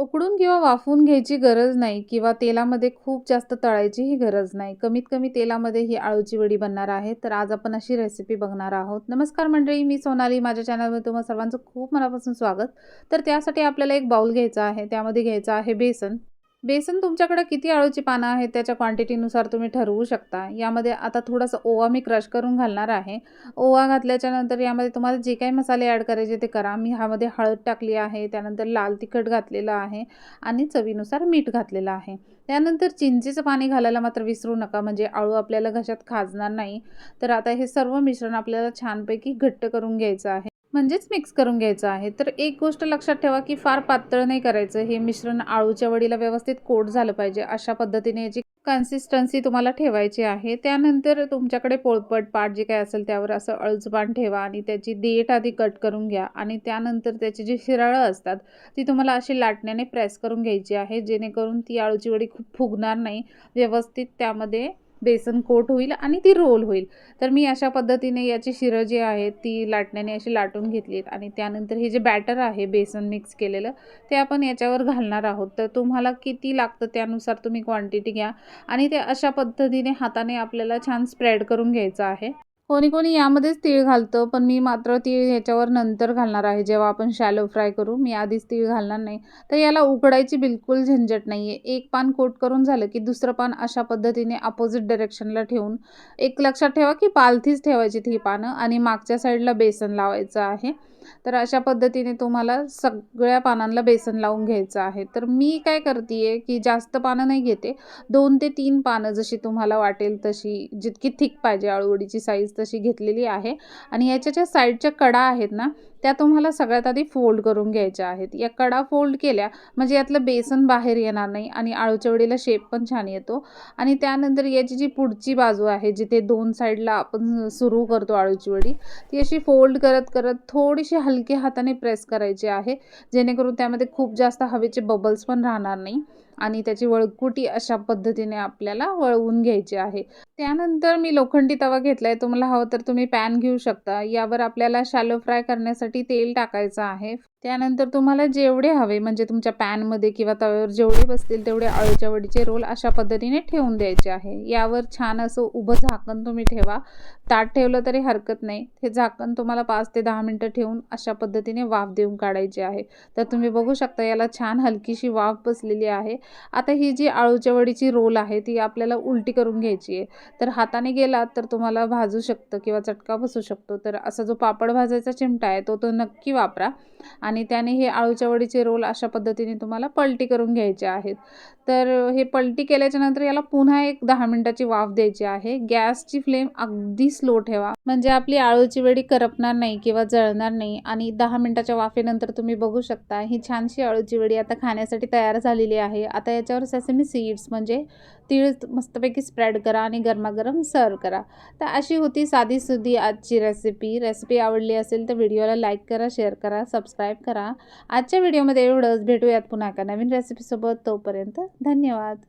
उकडून किंवा वाफवून घ्यायची गरज नाही किंवा तेलामध्ये खूप जास्त तळायचीही गरज नाही. कमीत कमी तेलामध्ये ही आळूची वडी बनणार आहे. तर आज आपण अशी रेसिपी बघणार आहोत. नमस्कार मंडळी मी सोनाली. माझ्या चॅनलमध्ये तुम्हाला सर्वांचं खूप मनापासून स्वागत. तर त्यासाठी आपल्याला एक बाऊल घ्यायचा आहे. त्यामध्ये घ्यायचं आहे बेसन. बेसन तुमच्याकडे किती आळूची पानं आहेत? त्याच्या क्वांटिटीनुसार तुम्ही ठरवू शकता. यामध्ये आता थोडंसं ओवा मी क्रश करून घालणार आहे. ओवा घातल्याच्या नंतर यामध्ये तुम्हाला जे काही मसाले ॲड करायचे ते करा. मी ह्यामध्ये हळद टाकली आहे. त्यानंतर लाल तिखट घातलेलं आहे आणि चवीनुसार मीठ घातलेलं आहे. त्यानंतर चिंचेचं पाणी घालायला मात्र विसरू नका. म्हणजे आळू आपल्याला घशात खाजणार नाही. तर आता हे सर्व मिश्रण आपल्याला छानपैकी घट्ट करून घ्यायचं आहे. म्हणजेच मिक्स करून घ्यायचं आहे. तर एक गोष्ट लक्षात ठेवा की फार पातळ नाही करायचं. हे मिश्रण आळूच्या वडीला व्यवस्थित कोट झालं पाहिजे. अशा पद्धतीने याची कन्सिस्टन्सी तुम्हाला ठेवायची आहे त्यानंतर तुमच्याकडे पोळपट पाट जे काय असेल त्यावर असं अळचपान ठेवा आणि त्याची देठ आधी कट करून घ्या आणि त्यानंतर त्याची जी शिराळं असतात ती तुम्हाला अशी लाटण्याने प्रेस करून घ्यायची आहे जेणेकरून ती आळूची वडी खूप फुगणार नाही. व्यवस्थित त्यामध्ये बेसन कोट होईल आणि ती रोल होईल. तर मी अशा पद्धतीने याची शिरं जी आहेत ती लाटण्याने अशी लाटून घेतलीत आणि त्यानंतर हे जे बॅटर आहे बेसन मिक्स केलेलं ते आपण याच्यावर घालणार आहोत. तर तुम्हाला किती लागतं त्यानुसार तुम्ही क्वांटिटी घ्या आणि ते अशा पद्धतीने हाताने आपल्याला छान स्प्रेड करून घ्यायचं आहे. कोणी कोणी यामध्येच तीळ घालतं पण मी मात्र तीळ ह्याच्यावर नंतर घालणार आहे. जेव्हा आपण शॅलो फ्राय करू मी आधीच तीळ घालणार नाही. तर याला उकडायची बिलकुल झंझट नाही आहे एक पान कोट करून झालं की दुसरं पान अशा पद्धतीने अपोजिट डायरेक्शनला ठेवून एक लक्षात ठेवा की पालथीच ठेवायची ती पानं आणि मागच्या साईडला बेसन लावायचं आहे. तर अशा पद्धतीने तुम्हाला सगळ्या पानांना बेसन लावून घ्यायचं आहे. तर मी काय करते आहे की जास्त पानं नाही घेते. दोन ते तीन पानं जशी तुम्हाला वाटेल तशी जितकी थिक पाहिजे आळूवडीची साईज तशी घेतलेली आहे. आणि याच्या ज्या साईडच्या कडा आहेत ना त्या तुम्हाला सगळ्यात आधी फोल्ड करून घ्यायच्या आहेत. या कडा फोल्ड केल्या म्हणजे यातलं बेसन बाहेर येणार नाही आणि आळूच्या शेप पण छान येतो. आणि त्यानंतर याची जी पुढची बाजू आहे जिथे दोन साईडला आपण सुरू करतो आळूची वडी ती अशी फोल्ड करत करत थोडीशी हलके हाताने प्रेस करायची आहे. जेणेकरून त्यामध्ये खूप जास्त हवेचे बबल्स पण राहणार नाही. आणि त्याची वळकुटी अशा पद्धतीने आपल्याला वळवून घ्यायची आहे. त्यानंतर मी लोखंडी तवा घेतला आहे तुम्हाला हवं तर तुम्ही पॅन घेऊ शकता. यावर आपल्याला शॅलो फ्राय करण्यासाठी तेल टाकायचं आहे. त्यानंतर तुम्हाला जेवढे हवे म्हणजे तुमच्या पॅनमध्ये किंवा तव्यावर जेवढे बसतील तेवढे आळूच्या वडीचे रोल अशा पद्धतीने ठेवून द्यायचे आहे. यावर छान असं उभं झाकण तुम्ही ठेवा. ताट ठेवलं तरी हरकत नाही. हे झाकण तुम्हाला पाच ते दहा मिनटं ठेवून अशा पद्धतीने वाफ देऊन काढायची आहे. तर तुम्ही बघू शकता याला छान हलकीशी वाफ बसलेली आहे. आता ही जी आळूच्या वडीची रोल आहे ती आपल्याला उलटी करून घ्यायची आहे. तर हाताने गेलात तर तुम्हाला भाजू शकतं किंवा चटका बसू शकतो. तर असा जो पापड भाजायचा चिमटा आहे तो तो नक्की वापरा. आणि त्याने हे आळूच्या वडीचे रोल अशा पद्धतीने तुम्हाला पलटी करून घ्यायचे आहेत. तर हे पलटी केल्याच्यानंतर याला पुन्हा एक दहा मिनटाची वाफ द्यायची आहे. गॅसची फ्लेम अगदी स्लो ठेवा. म्हणजे आपली आळूची वडी करपणार नाही किंवा जळणार नाही आणि दहा मिनटाच्या वाफेनंतर तुम्ही बघू शकता ही छानशी आळूची वडी आता खाण्यासाठी तयार झालेली आहे. आता याच्यावर सेसमी सीड्स म्हणजे तीळ मस्तपैकी स्प्रेड करा आणि गरमागरम सर्व करा. तर अशी होती साधी सुधी आजची रेसिपी रेसिपी आवडली असेल तर व्हिडिओला लाईक करा शेअर करा सबस्क्राईब करा. आजच्या व्हिडिओमध्ये एवढंच. भेटूयात पुन्हा एका नवीन रेसिपीसोबत तोपर्यंत धन्यवाद.